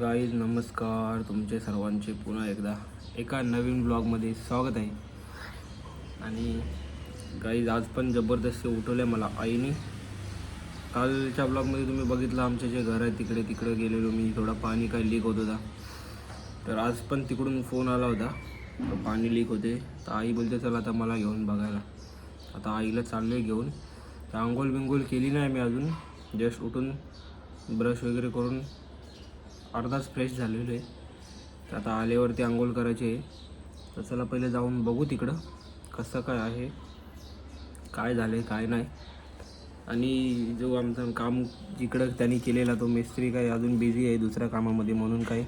Guys नमस्कार. तुमचे सर्वांचे पुन्हा एकदा एका नवीन ब्लॉगमध्ये स्वागत आहे. आणि गाईज आज पण जबरदस्त उठवलं आहे मला आईने. कालच्या ब्लॉगमध्ये तुम्ही बघितलं आमचे जे घर आहे तिकडे तिकडे गेलेलो मी. थोडा पाणी काय लीक होत होता. तर आज पण तिकडून फोन आला होता. तर पाणी लीक होते. तर आई बोलते चला आता मला घेऊन बघायला. आता आईला चाललो आहे घेऊन. तर आंघोळ बिंघोळ केली नाही मी अजून. जस्ट उठून ब्रश वगैरे करून अर्धाच फ्रेश झालेलो आहे. तर आता आल्यावरती आंघोळ करायची आहे. तर चला पहिले जाऊन बघू तिकडं कसं काय आहे काय झालं आहे काय नाही. आणि जो आमचं काम जिकडं त्यांनी केलेला तो मिस्त्री काय अजून बिझी आहे दुसऱ्या कामामध्ये म्हणून काय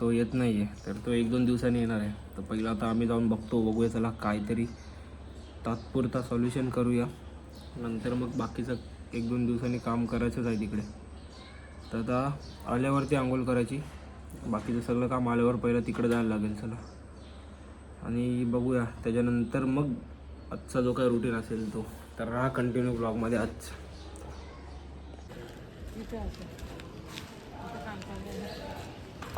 तो येत नाही आहे तर तो एक दोन दिवसांनी येणार आहे. तर पहिला आता आम्ही जाऊन बघतो बघूया चला काहीतरी तात्पुरता सॉल्युशन करूया. नंतर मग बाकीचं एक दोन दिवसांनी काम करायचंच आहे तिकडे. तर आता आल्यावरती आंघोळ करायची. बाकीचं सगळं काम आल्यावर पहिलं तिकडे जायला लागेल चला. आणि बघूया त्याच्यानंतर मग आजचा जो काही रुटीन असेल तो. तर राहा कंटिन्यू ब्लॉगमध्ये आज.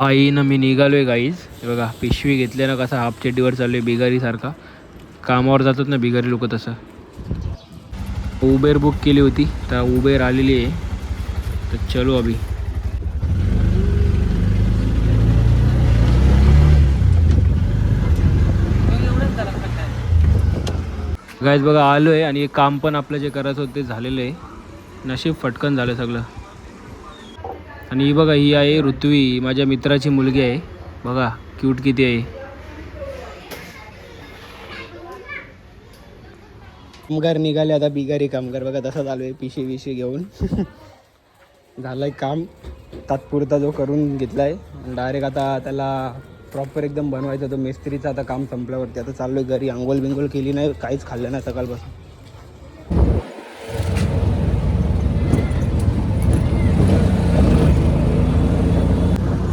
आईनं मी निघालोय गाईज बघा पिशवी घेतले ना कसा हाफ चड्डीवर चाललोय बिगारीसारखा कामावर जातात ना बिगारी लोक तसं. उबेर बुक केली होती तर उबेर आलेली आहे. तो चलो अभी. गायच बघा आलो आहे आणि काम पण आपलं जे करायचं होतं ते झालेलं आहे. नशीब फटकन झालं सगळं. आणि ही बघा ही आहे ऋत्वी माझ्या मित्राची मुलगी आहे. बघा क्यूट किती आहे. कामगार निघाले आता बिगारी कामगार. बघा तसा चालू आहे पिशी विशी घेऊन. झालंय काम. तात्पुरता जो करून घेतलाय. डायरेक्ट आता त्याला प्रॉपर एकदम बनवायचा तो मिस्त्रीचं आता काम संपल्यावरती. आता चाललो आहे घरी. आंघोळ बिंघोळ केली नाही. काहीच खाल्लं नाही सकाळपासून.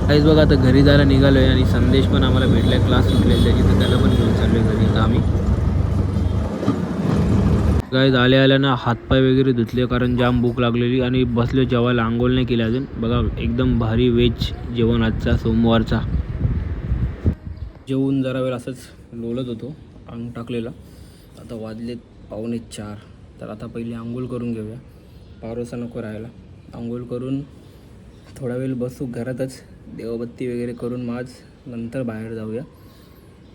काहीच बघा आता घरी जायला निघालोय आणि संदेश पण आम्हाला भेटलाय. क्लास सुटलेला त्याची तर त्याला पण घेऊन चाललोय घरी. आता आम्ही. गाईज आल्या आल्यानं हातपाय वगैरे धुतले कारण जाम भूक लागलेली आणि बसले जेवायला आंघोळ नाही केली अजून. बघा एकदम भारी वेज जेवण आजचा सोमवारचा. जेवून जरा वेळ असंच लोलत होतो अंग टाकलेला. आता वाजलेत पावणे चार. तर आता पहिले आंघोळ करून घेऊया. पारोसा नको राहायला. आंघोळ करून थोडा वेळ बसू घरातच. देवबत्ती वगैरे करून माझ नंतर बाहेर जाऊया.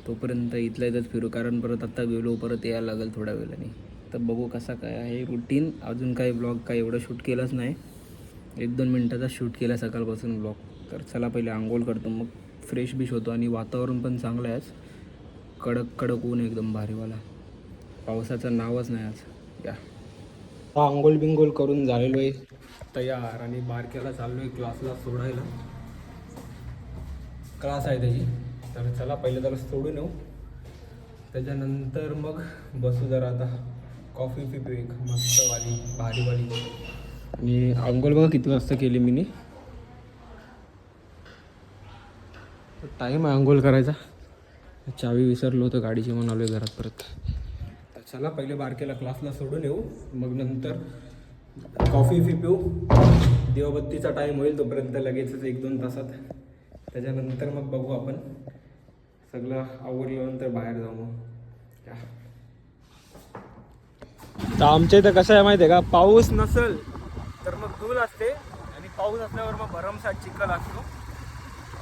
तोपर्यंत इथल्या इथंच फिरू. कारण परत आत्ता गेलो परत यायला लागेल थोड्या वेळाने. तर बघू कसा काय आहे रुटीन अजून काही ब्लॉग काय एवढं शूट केलंच नाही. एक दोन मिनटाचा शूट केला सकाळपासून ब्लॉग तर चला पहिले आंघोळ करतो. मग फ्रेश बिश होतो आणि वातावरण पण चांगलं आहे आज. कडक कडक ऊन एकदम भारीवाला पावसाचं नावच नाही आज. या. आंघोळ बिंगोल करून झालेलो आहे. तयार आणि बारक्याला चाललो आहे क्लासला सोडायला. क्लास आहे त्याची. तर चला पहिले त्याला सोडून येऊ. त्याच्यानंतर मग बसू जरा आता. कॉफी पिपी एक मस्तवाली भारीवाली आणि आंघोळ बघा किती वाजता केली मी टाईम आहे आंघोळ करायचा. चावी विसरलो होतं गाडीची म्हणून आलो घरात परत. तर चला पहिले बारकेला क्लासला सोडून येऊ. मग नंतर कॉफी फी पिऊ. देवबत्तीचा टाईम होईल तोपर्यंत लगेचच एक दोन तासात. त्याच्यानंतर मग बघू आपण. सगळं आवडल्यानंतर बाहेर जाऊ मग. या. तर आमच्या इथं कसं आहे माहिती आहे का? पाऊस नसेल तर मग धूल असते आणि पाऊस असल्यावर मग भरमसाठ चिखल असतो.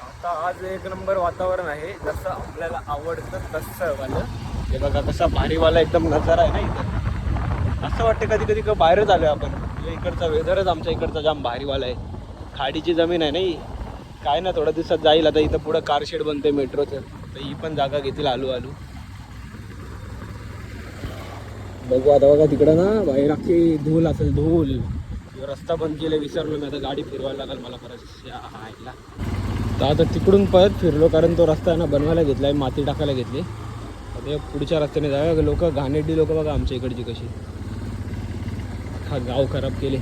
आता आज एक नंबर वातावरण आहे. जसं आपल्याला आवडतं तसं वालं हे बघा कसा भारीवाला एकदम नजारा आहे ना इथं. असं वाटतं कधी कधी बाहेरच आलो आपण. इकडचा वेदरच आमच्या इकडचा जाम भारीवाला आहे. खाडीची जमीन आहे नाही काय ना थोड्या दिवसात जाईल. आता इथं पुढं कारशेड बनते मेट्रोचं तर ही पण जागा घेतील आलू आलू बघू आता बघा तिकडं ना बाहेर अख्खी धूल असेल धूल. रस्ता बंद केला विसरलो मी आता गाडी फिरवायला लागेल मला परत. आयला तर आता तिकडून परत फिरलो कारण तो रस्ता आहे ना बनवायला घेतला आहे माती टाकायला घेतली. आता पुढच्या रस्त्याने जाऊया. लोक घाणेरडी लोक बघा आमच्या इकडची कशी. हा गाव खराब केले.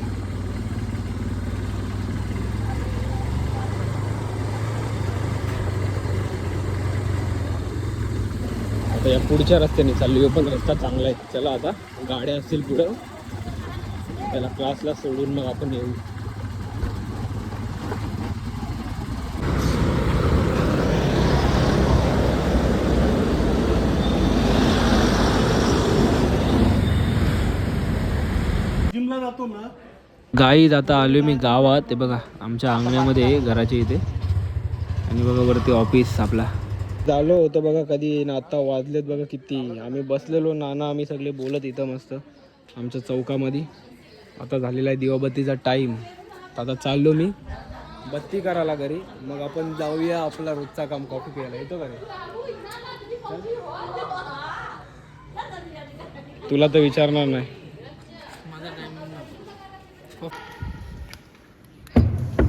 आता या पुढच्या रस्त्याने चाललो पण रस्ता चांगला आहे. चला आता गाड्या असतील पुढं. त्याला क्लासला सोडून मग आपण येऊ. गाई आता आलो मी गावात. ते बघा आमच्या अंगण्यामध्ये घराच्या इथे. आणि बघा वरती ऑफिस आपला. झालो होतं बघा कधी ना आता वाजलेत बघा किती. आम्ही बसलेलो नाना आम्ही सगळे बोलत इथं मस्त. आमच्या चौकामध्ये. आता झालेला आहे दिवाबत्तीचा टाईम आता चाललो मी बत्ती करायला घरी. मग आपण जाऊया आपला रोजचा काम कॉफी प्यायला येतो का. तुला तर विचारणार नाही.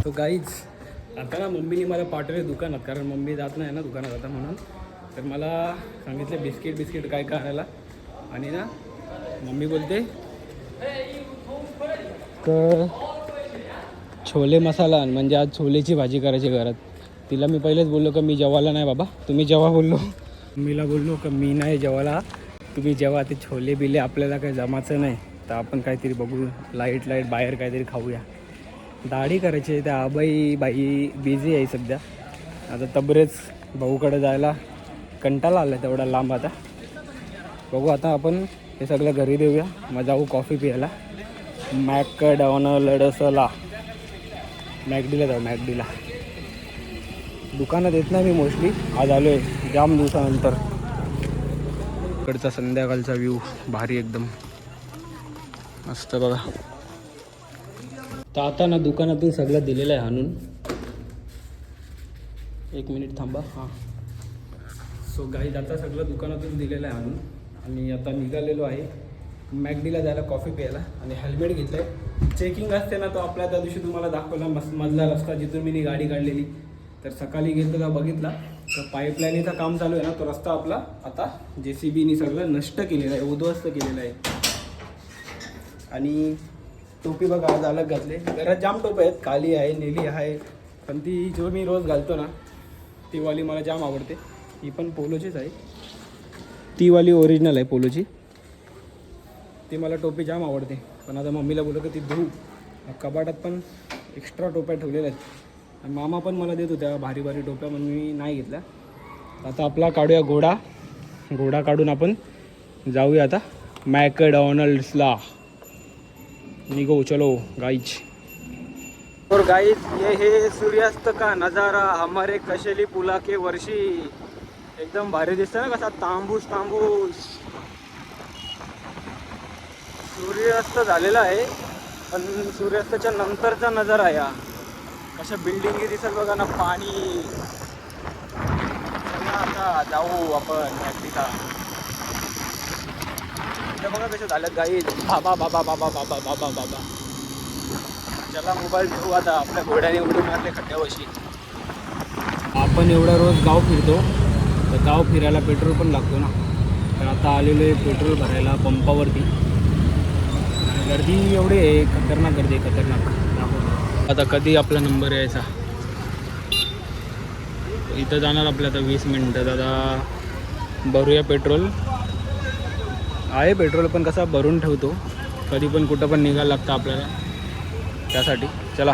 तो गाईच आता ना मम्मीने मला पाठवले दुकानात कारण मम्मी जात नाही ना दुकानात आता म्हणून. तर मला सांगितले बिस्किट बिस्किट काय काय आणायला. आणि ना मम्मी बोलते तर छोले मसाला आण, म्हणजे आज छोलेची भाजी करायची घरात. तिला मी पहिलेच बोललो का मी जेवायला नाही बाबा. तुम्ही जेव्हा बोललो. मम्मीला बोललो का मी नाही जेवायला. तुम्ही जेव्हा ते छोले बिले आपल्याला काही जमाचं नाही. तर आपण काहीतरी बघू लाइट लाइट बाहेर काहीतरी खाऊया. दाढी करायची आहे. त्या आबाई बाई बिझी आहे सध्या. आता तबरेच भाऊकडे जायला कंटाळा आला तेवढा लांब आता. बघू आता आपण हे सगळं घरी देऊया. मग जाऊ कॉफी प्यायला. मॅक लडसला मॅकडीला जाऊ मॅकडीला. दुकानात येत नाही मी मोस्टली आज आलो आहे जाम दिवसानंतर. इकडचा संध्याकाळचा व्ह्यू भारी एकदम. मस्त बघा. तर आता ना दुकानातून सगळं दिलेलं आहे आणून. एक मिनिट थांबा हां. सो गाईज आता सगळं दुकानातून दिलेलं आहे आणून. आणि आता निघालेलो आहे मॅगडीला जायला कॉफी प्यायला. आणि हेल्मेट घेतलं आहे चेकिंग असते ना तो आपल्या त्या दिवशी तुम्हाला दाखवला मस मधला रस्ता जिथून मी गाडी काढलेली. तर सकाळी गेलो का बघितला. तर पाईपलाईनीचं काम चालू आहे ना तो रस्ता आपला आता जे सी बीनी सगळं नष्ट केलेला आहे उद्ध्वस्त केलेला आहे. आणि टोपी बघा आज अलग घातले. घरात जाम टोपे आहेत काली आहे नेली आहे. पण ती जो मी रोज घालतो ना ती वाली मला जाम आवडते. ही पण पोलोचीच आहे. ती वाली ओरिजिनल आहे पोलोची. ती मला टोपी जाम आवडते. पण आता मम्मीला बोलतो की ती धुऊ. कपाटात पण एक्स्ट्रा टोप्या ठेवलेल्या आहेत. आणि मामा पण मला देत होत्या भारी भारी टोप्या म्हणून मी नाही घेतल्या. आता आपला काढूया घोडा. घोडा काढून आपण जाऊया आता. मॅकडॉनल्ड्सला. निघो चलो गाइज और गाइज ये है सूर्यास्त का नज़ारा हमारे कशेली पुला के वर्षी. एकदम भारी दिसतं ना कसा? तांबूस तांबूस. सूर्यास्त झालेला आहे पण सूर्यास्ताच्या नंतरचा नजारा या. कशा बिल्डिंगी दिसत बघा ना पाणी. आता जाऊ आपण तिथं इकडे बघा कसे झाल्यात गाई बाबा बाबा बाबा बाबा बाबा बाबा चला मोबाईल घेऊ आता आपल्या घोड्याने उडी मारले खड्ड्यावशी आपण एवढा रोज गाव फिरतो तर गाव फिरायला पेट्रोल पण लागतो ना तर आता आलेलो आहे पेट्रोल भरायला पंपावरती गर्दी एवढी आहे खतरनाक गर्दी आहे खतरनाक आता कधी आपला नंबर यायचा इथं जाणार आपल्या आता वीस मिनटं दादा भरूया पेट्रोल आहे पेट्रोल पण कसा भरून ठेवतो कधी पण कुठं पण निघायला लागतं आपल्याला. त्यासाठी चला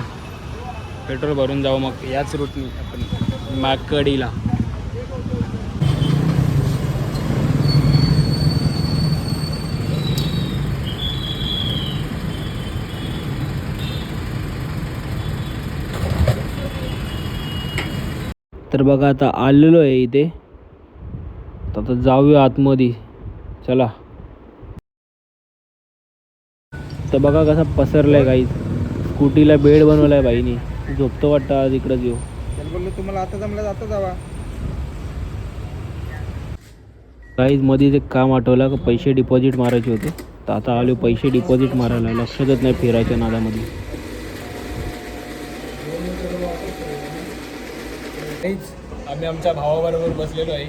पेट्रोल भरून जाऊ मग. याच रूटनी आपण माकडीला. तर बघा आता आलेलो आहे इथे. तर आता जाऊया आतमध्ये. चला. तर बघा कसा पसरलाय काही स्कूटीला बेड बनवलाय बाईनी. झोपतो वाटतं आज इकडंच येऊ बोललो तुम्हाला आता जमलं जाता जावा. काहीच मध्येच एक काम आठवलं का? पैसे डिपॉझिट मारायचे होते. तर आता आलो पैसे डिपॉझिट मारायला. लक्षातच नाही फिरायच्या नादामध्ये. आम्ही आमच्या भावाबरोबर बसलेलो आहे.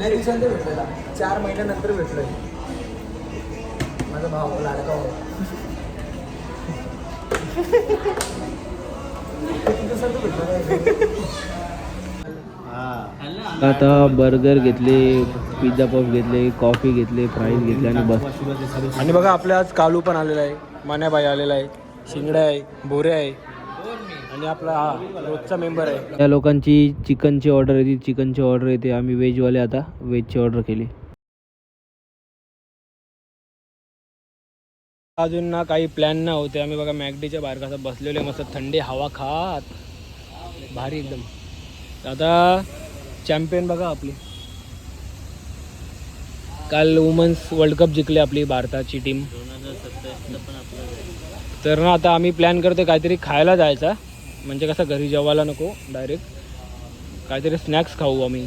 लय भेटलेला चार महिन्यानंतर भेटलोय. माझा भाव लाडका हो? आता बर्गर घेतले पिझ्झा पफ घेतले कॉफी घेतले फ्राईज घेतले आणि बस. आणि बघा आपल्या आज कालू पण आलेला आहे मान्याबाई आलेला आहे शिंगड्या आहे बोरे आहे. आणि आपला हा रोजचा मेंबर आहे. त्या लोकांची चिकनची ऑर्डर येते चिकनची ऑर्डर येते. आम्ही व्हेजवाले आता व्हेजची ऑर्डर केली. अजून ना काही प्लॅन ना होते. आम्ही बघा मॅगडीच्या बाहेर कसं बसलेले मस्त थंडी हवा खात. भारी एकदम. आता चॅम्पियन बघा आपली. काल वुमन्स वर्ल्ड कप जिंकली आपली भारताची टीम तर ना आता आम्ही प्लॅन करतो काहीतरी खायला जायचा. म्हणजे कसं घरी जेवायला नको डायरेक्ट काहीतरी स्नॅक्स खाऊ आम्ही.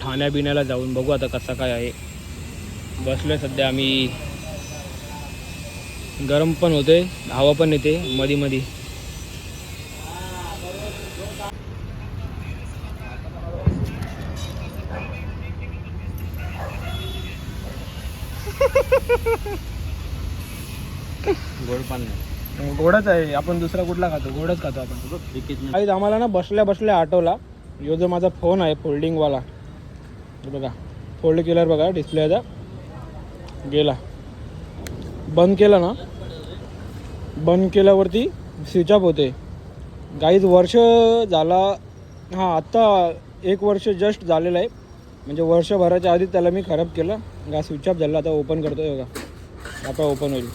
ठाण्या बिण्याला जाऊन बघू आता कसं काय आहे. बसलोय सध्या आम्ही. गरम पण होते हवा पण येते मधी मधी गोड पान गोडच आहे आपण दुसरा कुठला खातो? गोडच खातो आपण. काही आम्हाला ना बसल्या बसल्या आठवला. यो जो माझा फोन आहे फोल्डिंगवाला बघा फोल्ड केल्यावर बघा डिस्प्लेचा गेला. बंद केला ना बंद केल्यावरती स्विच ऑफ होते. गाईज वर्ष झाला हां आत्ता एक वर्ष जस्ट झालेलं आहे. म्हणजे वर्षभराच्या आधी त्याला मी खराब केलं. गा स्विच ऑफ झाला आता ओपन करतो बघा. आता ओपन होईल.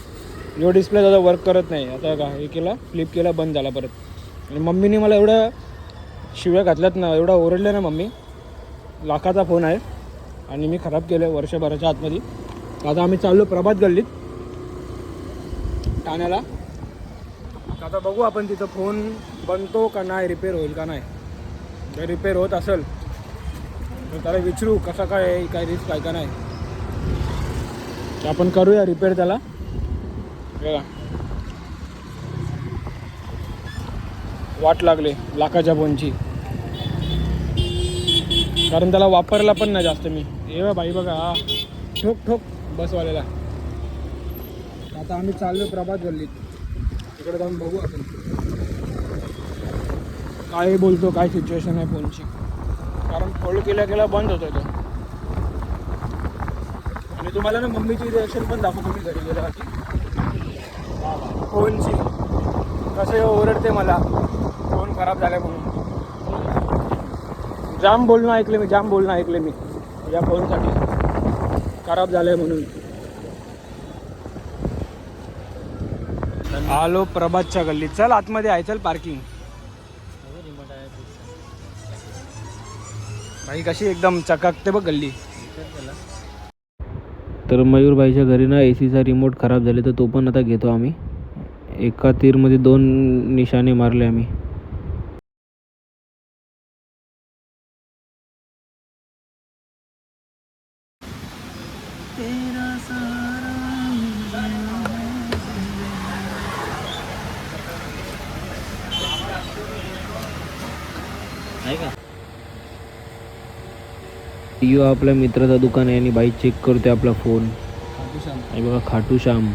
जो डिस्प्ले आता वर्क करत नाही. आता का हे केला फ्लिप केला बंद झाला परत. आणि मम्मीने मला एवढ्या शिव्या घातल्यात ना एवढा ओरडल्या ना मम्मी. लाखाचा फोन आहे. आणि मी खराब केलं वर्षभराच्या आतमध्ये. आता आम्ही चाललो प्रभात गल्लीत ठाण्याला. आता बघू आपण तिथं फोन बनतो का नाही रिपेअर होईल का नाही. जर रिपेअर होत असेल तर त्याला विचारू कसा काय काय रिस्क आहे का नाही. तर आपण करूया रिपेअर त्याला. बघा. वाट लागले लाखाच्या फोनची. कारण त्याला वापरला पण नाही जास्त मी. हे बाई बघा हा. ठोक ठोक बसवालेला आता आम्ही चाललो प्रभात गल्लीत. तिकडे जाऊन बघू आपण. काय बोलतो काय सिच्युएशन आहे फोनची. कारण फोल्ड केल्या केल्या बंद होतो तो. आणि तुम्हाला ना मम्मीची रिॲक्शन पण दाखवतो मी घरी गेल्या फोनची. कसे ओरडते मला. फोन खराब झाला म्हणून. जाम बोलणं ऐकले मी जाम बोलणं ऐकले मी. या फोनसाठी. खराब झालंय म्हणून. आलो प्रभातच्या गल्लीत. चल आतमध्ये आहे चल पार्किंग भाई कशी एकदम चकाकते बघ गल्ली. तर मयूरबाईच्या घरी ना ए सीचा रिमोट खराब झाले तर तो पण आता घेतो आम्ही. एका तीरमध्ये दोन निशाणे मारले आम्ही. आहे का? यो आपल्या मित्राचं दुकान आहे आणि बाई चेक करते आपला फोन आणि बघा खाटू श्याम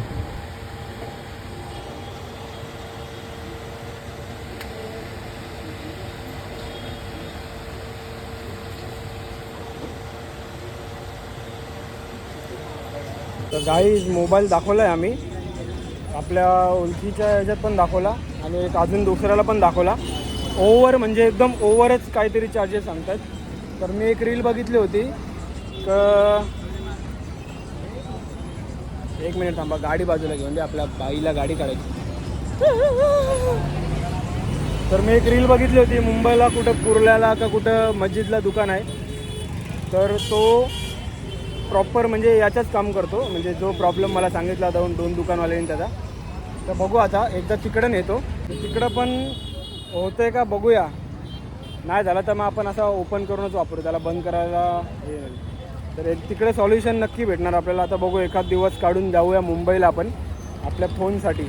गाई मोबाईल दाखवला आहे आम्ही. आपल्या ओळखीच्या ह्याच्यात पण दाखवला आणि एक अजून दुसऱ्याला पण दाखवला. ओवर म्हणजे एकदम ओवरच काहीतरी चार्जेस सांगतात तर मी एक रील बघितली होती. क एक मिनिट थांबा गाडी बाजूला घेऊन दे आपल्या बाईला गाडी काढायची. तर मी एक रील बघितली होती मुंबईला कुठं कुर्ल्याला का कुठं मस्जिदला दुकान आहे. तर तो प्रॉपर म्हणजे याच्याच काम करतो. म्हणजे जो प्रॉब्लेम मला सांगितला दोन दोन दुकानवाल्यांनी त्याचा. तर बघू आता एकदा तिकडं नेतो. तिकडं पण होतंय का बघूया. नाही झालं तर मग आपण असा ओपन करूनच वापरू. त्याला बंद करायला हे तर एक तिकडे सॉल्युशन नक्की भेटणार आपल्याला. आता बघू एखाद दिवस काढून जाऊया मुंबईला आपण आपल्या फोनसाठी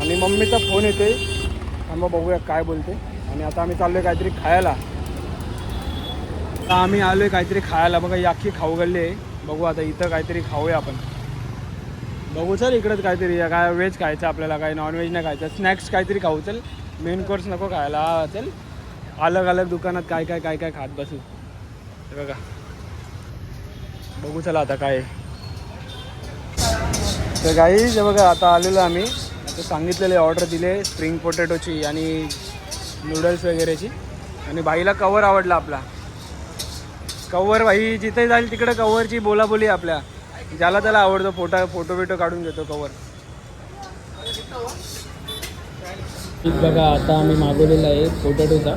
आणि मम्मीचा फोन येते मग बघूया काय बोलते. आणि आता आम्ही चाललो आहे काहीतरी खायला. आता आम्ही आलोय काहीतरी खायला. बघा याखी खाऊ गल्ली आहे. बघू आता इथं काहीतरी खाऊया आपण. बघू चल इकडंच काहीतरी. काय व्हेज खायचं आपल्याला काय नॉनव्हेज नाही खायचं. स्नॅक्स काहीतरी खाऊ. चल मेन कोर्स नको खायला. चल. अलग अलग दुकानात काय काय काय काय खात बसू. बघा. बघू चला आता काय तर काही जे बघा आता आलेलो आम्ही. आता सांगितलेले ऑर्डर दिले स्प्रिंग पोटॅटोची आणि नूडल्स वगैरेची. आणि बाईला कवर आवडला आपला. कवर भाई जिथे जाईल तिकडे कव्हरची बोलाबोली आपल्या. ज्याला त्याला आवडतो फोटा फोटो बिटो काढून घेतो कवर बघा आता आम्ही मागवलेला आहे पोटॅटोचा.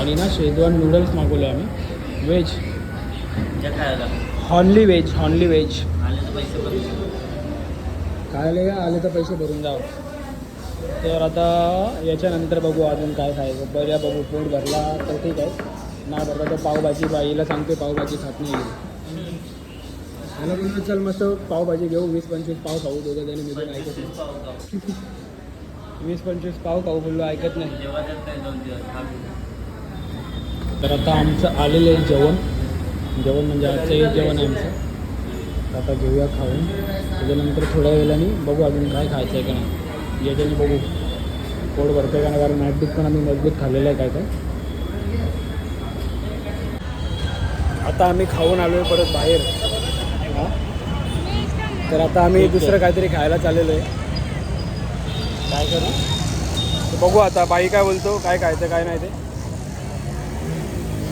आणि ना शेजवान नूडल्स मागवले आम्ही. Veg only veg only veg काय आले का आले तर पैसे भरून जाव तर आता याच्यानंतर बघू अजून काय खायचं. बऱ्या बघू. पोट भरला तर ठीक आहे. नाही भरला तर पावभाजी बाईला सांगते पावभाजी खात नाही मला बोललो चल मस्त पावभाजी घेऊ. वीस पंचवीस पाव खाऊ दोघं जण मिळून ऐकत नाही. वीस पंचवीस पाव खाऊ बोललो ऐकत नाही. तर आता आमचं आलेलं आहे जेवण. जेवण म्हणजे आजचं हे जेवण आहे आमचं. तर आता घेऊया खाऊन. त्याच्यानंतर थोड्या वेळाने बघू अजून काय खायचं आहे का नाही. याच्याने बघू. पोट भरते का नाही कारण नाईट पण आम्ही मजबूत खाल्लेलं आहे काय काय आता आम्ही खाऊन आलो आहे परत बाहेर. हा? तर आता आम्ही दुसरं काहीतरी खायला चाललेलो आहे. काय करू? तर बघू आता बाई काय बोलतो काय खायचं काय नाही ते.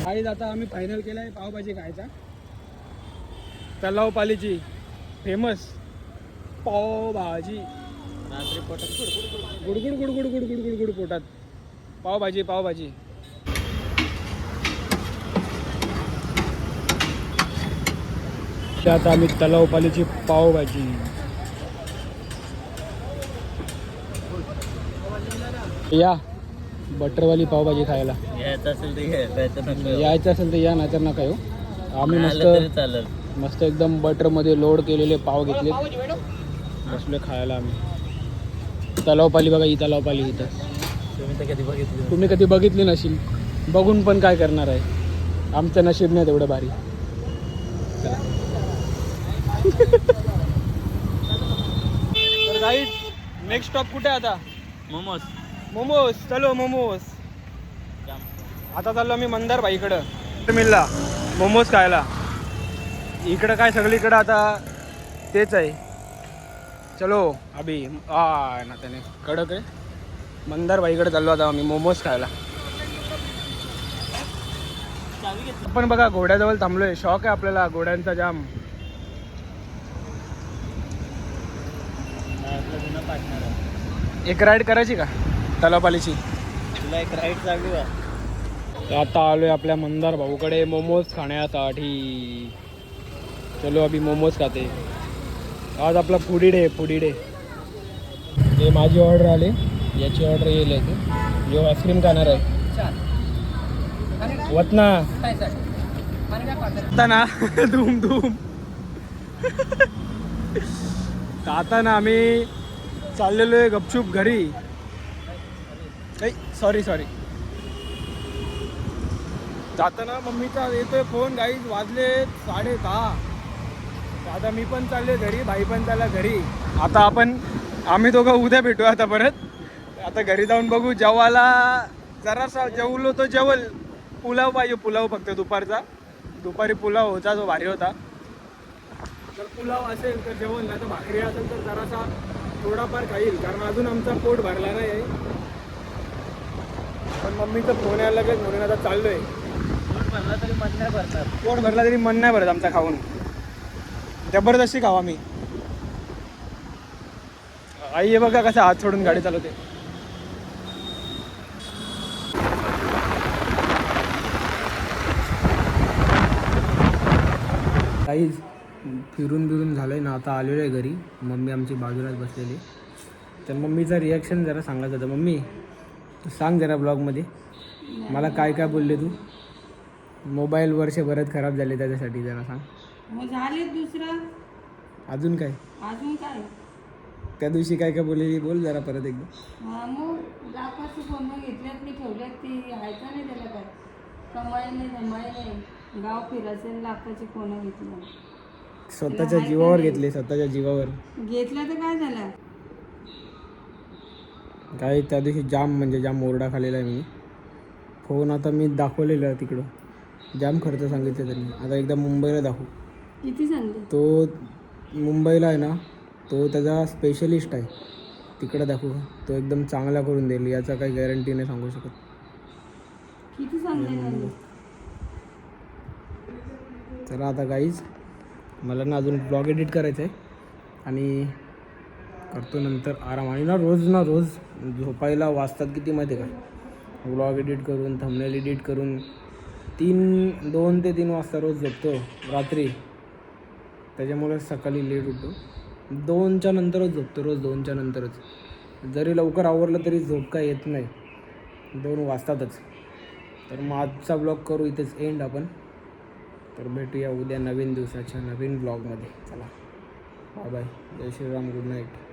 काहीच आता आम्ही फायनल केलं आहे पावभाजी खायचा. तलाव पालीची फेमस पावभाजी. गुडगुड गुडगुड गुडगुड गुडगुड पोटात. पावभाजी पावभाजी. त्यात आम्ही तलाव पालीची पावभाजी या बटरवाली पावभाजी खायला. यायचं असेल तर घे नाहीतर नको. यायचं असेल तर या नाहीतर नका येऊ. आम्ही आलं तरी मस्त चालेल. मस्त एकदम बटरमध्ये लोड केलेले पाव घेतले बसले खायला आम्ही. तलावपाली बघा ही तलावपाली इथं. तुम्ही तर कधी बघितलं तुम्ही कधी बघितली नशील. बघून पण काय करणार आहे? आमचं नशीब नाही तेवढं भारी. तर राईट नेक्स्ट स्टॉप कुठे आता? मोमोज. मोमोज. चलो मोमोज. आता चाललो आम्ही मंदार भाईकडं. मिळला मोमोज खायला. इकडं काय सगळीकडं आता तेच आहे. चलो अभि. आ ना त्याने. कडक आहे. मंदार भाईकडे चाललो आता आम्ही मोमोज खायला. आपण बघा घोड्याजवळ थांबलोय. शॉक आहे आपल्याला घोड्यांचा जाम. एक राईड करायची का? तलापालीची तुला एक राईड चालू आहे. आता आलोय आपल्या मंदार भाऊकडे मोमोज खाण्यासाठी. चलो अभि मोमोज खाते. आज आपला फुडी डे फुडी डे हे माझी ऑर्डर आली. याची ऑर्डर येईल याची जो आईस्क्रीम खाणार आहे. वतना. धूम धूम. तर आता ना आम्ही चाललेलो आहे गपचूप घरी. सॉरी सॉरी जाताना मम्मीचा येतोय फोन गाईज वाजले साडे दहा. आता मी पण चालले घरी भाई पण चालला घरी. आता आपण आम्ही दोघं उद्या भेटू आता परत. आता घरी जाऊन बघू जेवायला जरासा जेवलो तो जेवल. पुलाव पाहिजे पुलाव फक्त दुपारचा. दुपारी पुलाव होता जो भारी होता. जर पुलाव असेल तर जेवण नाही तर भाकरी असेल तर जरासा थोडाफार खाईल कारण अजून आमचा पोट भरला नाही आहे पण मम्मीचा फोन यायला लागेल म्हणून आता चाललोय. म्हणला तरी मन नाही पोट भरला तरी मन नाही भरत आमचा खाऊन. जबरदस्ती खावा मी आई हे बघा कसं हात सोडून गाडी चालवते. काहीच फिरून बिरून झालंय ना आता आलेलो आहे घरी. मम्मी आमची बाजूलाच बसलेली. तर मम्मीचा रिॲक्शन जरा सांगायचं होतं. मम्मी सांग जरा ब्लॉगमध्ये मला काय काय बोलले तू? मोबाईल वर्षभरात खराब झाले त्याच्यासाठी जरा सांग. मग झाले दुसरं? अजून काय? अजून काय? त्या दिवशी काय काय बोललेली बोल जरा परत एकदा. मग लाखाचे फोन घेतल्यात मी ठेवल्यात ती. ऐका नाही त्याला काय? कमाई नाही धमाई नाही. गाव फिरायचं लाखाचे स्वतःच्या जीवावर घेतले स्वतःच्या जीवावर. घेतलं तर काय झालं? काय त्या दिवशी जाम म्हणजे जाम ओरडा खालेला आहे मी. फोन आता मी दाखवलेला तिकडं. जाम खर्च सांगितलं त्यांनी. आता एकदा मुंबईला दाखवू. किती तो मुंबईला आहे ना तो त्याचा स्पेशलिस्ट आहे. तिकडे दाखवू. तो एकदम चांगला करून देईल याचा काही गॅरंटी नाही सांगू शकत. किती चला आता गाईज मला ना अजून ब्लॉग एडिट करायचं आहे आणि करतो नंतर आराम. आणि ना रोज ना रोज झोपायला वाजतात किती माहिती आहे का? ब्लॉग एडिट करून थंबनेल एडिट करून तीन दोन ते तीन वाजता रोज झोपतो रात्री. त्याच्यामुळे सकाळी लेट उठतो. दोनच्या नंतरच झोपतो रोज दोनच्या नंतरच. जरी लवकर आवरलं तरी झोप काय येत नाही. दोन वाजतातच. तर मग आजचा ब्लॉग करू इथेच एंड आपण. तर भेटूया उद्या नवीन दिवसाच्या नवीन ब्लॉगमध्ये चला. बाय बाय जय श्रीराम. Good night